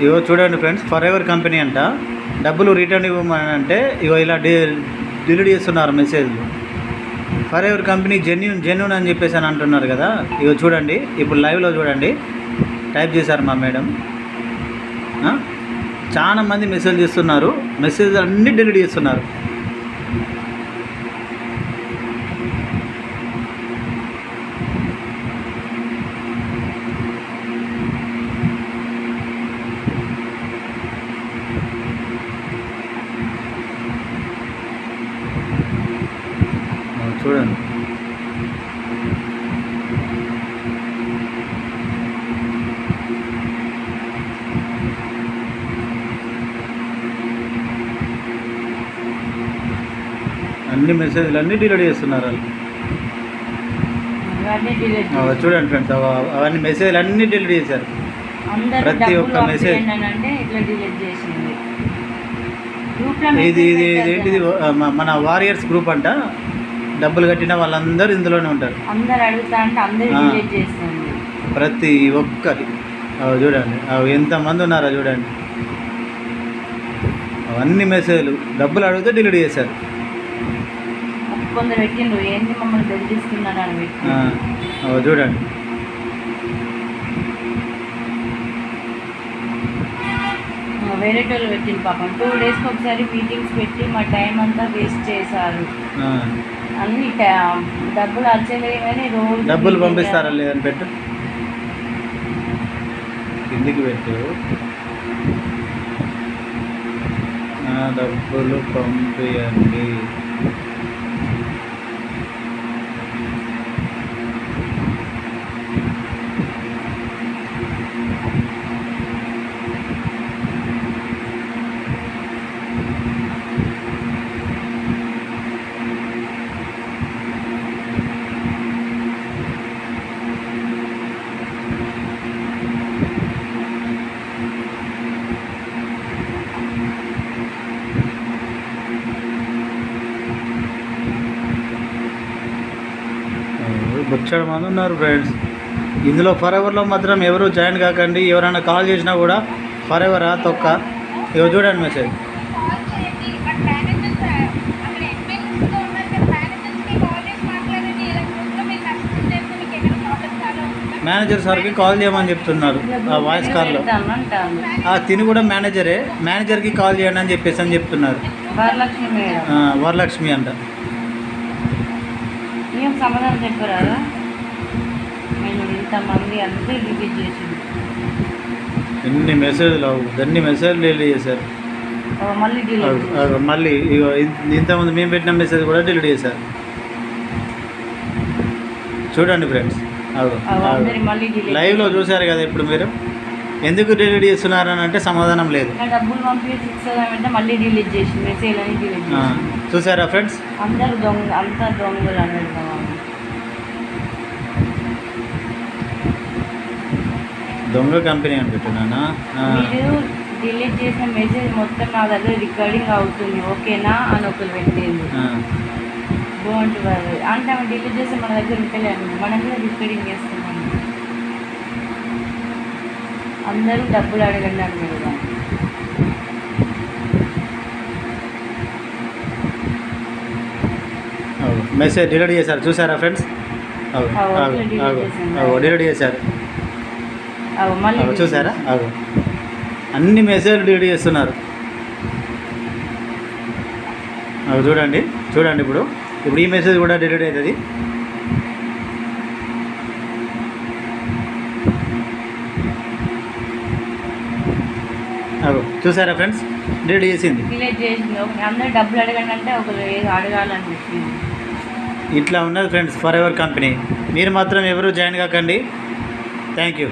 ఇగో చూడండి friends for ever company అంట. డబ్బులు రిటర్న్ ఇవ్వమని అంటే ఇగో ఇలా డి డిలీట్ చేస్తున్నారు మెసేజ్లు. For ever company genuine genuine అని చెప్పేసి అని అంటున్నారు కదా. ఇగో చూడండి ఇప్పుడు లైవ్లో చూడండి. టైప్ చేశారు మా మేడం. చాలా మంది మెసేజ్ చేస్తున్నారు. మెసేజ్ అన్నీ డిలీట్ చేస్తున్నారు. చూడండి. అన్ని మెసేజ్లు అన్నీ డిలీట్ చేస్తున్నారు వాళ్ళు. చూడండి ఫ్రెండ్స్ అవన్నీ మెసేజ్లు అన్నీ డిలీట్ చేశారు. ప్రతి ఒక్క మెసేజ్. ఇది ఇది ఏంటిది? మన వారియర్స్ గ్రూప్ అంట. డబ్బులు కట్టిన వాళ్ళందరూ ఇందులోనే ఉంటారు. అందరు అడుగుతా అంటే అందరూ ఆ. డిలీట్ చేస్తుంది ప్రతి ఒక్కరి అవి చూడండి. అవి ఎంతమంది ఉన్నారో చూడండి. అవన్నీ మెసేజ్లు. డబ్బులు అడిగితే డిలీట్ చేశారు. కొందరు పెట్టిండ్రు. మమ్మల్ని చూడండి. వేరే వాళ్ళు పెట్టింది పాపం. టూ డేస్కి ఒకసారి మీటింగ్స్ పెట్టి మా టైం అంతా వేస్ట్ చేశారు. అన్ని డబ్బులు వచ్చేలే కానీ రోజు డబ్బులు పంపిస్తారా లేదని పెట్టు. కిందికి పెట్టు. డబ్బులు పంపియండి. బొచ్చడు మంది ఉన్నారు ఫ్రెండ్స్ ఇందులో ఫర్ ఎవర్లో మాత్రం ఎవరు జాయిన్ కాకండి ఎవరైనా కాల్ చేసినా కూడా ఫర్ ఎవరా తొక్క. ఇవి చూడండి మెసేజ్ మేనేజర్ సార్కి కాల్ చేయమని చెప్తున్నారు ఆ వాయిస్ కాల్లో ఆ తిని కూడా మేనేజరే మేనేజర్కి కాల్ చేయండి అని చెప్పేసి అని చెప్తున్నారు. ఆ, వరలక్ష్మి అంట. ఏం సమాధానం చెప్పరాదా? నేను ఇంతమంది అంతా డిలీట్ చేసింది. ఎన్ని మెసేజ్లు అవు ఎన్ని మెసేజ్లు డిలీట్ చేశారు? మళ్ళీ డిలీట్ మళ్ళీ ఇగో ఇంతకుముందు మేము పెట్టిన మెసేజ్ కూడా డిలీట్ చేశారు. చూడండి ఫ్రెండ్స్ లైవ్లో చూశారు కదా ఇప్పుడు మీరు? ఎందుకు డిలీట్ చేస్తున్నారు అని అంటే సమాధానం లేదు. డబ్బులు ఇస్తుందంటే మళ్ళీ డిలీట్ చేసింది మెసేజ్ అని డిలీట్ చూసారా ఫ్రెండ్స్? అందరు దొంగ అంతా దొంగలు అన్నది కదా. దొంగ కంపెనీ అని మీరు డిలీట్ చేసిన మెసేజ్ మొత్తం నా దగ్గర రికార్డింగ్ అవుతుంది ఓకేనా? అని ఒకరు పెట్టింది డోంట్ వరీ అంటే ఆమె డిలీట్ చేసి మన దగ్గర ఉంటలేదు మనం కూడా రికార్డింగ్ చేస్తున్నాం. అందరూ డబ్బులు అడగండి అన్నారు కదా అవు. మెసేజ్ డిలీట్ చేశారు. చూసారా ఫ్రెండ్స్? డిలీట్ చేశారు. చూసారా? అవు. అన్ని మెసేజ్లు డిలీట్ చేస్తున్నారు. అవి చూడండి చూడండి ఇప్పుడు. ఇప్పుడు ఈ మెసేజ్ కూడా డిలీట్ అవుతుంది. అవు చూసారా ఫ్రెండ్స్? డిలీట్ చేసింది. డిలీట్ చేసింది. అందరూ డబ్బులు అడగండి అంటే ఒకరు ఏదో అడగాలని చెప్పింది ఇట్లా ఉన్నది ఫ్రెండ్స్ ఫర్ ఎవర్ కంపెనీ మీరు మాత్రం ఎవరు జాయిన్ కాకండి. Thank you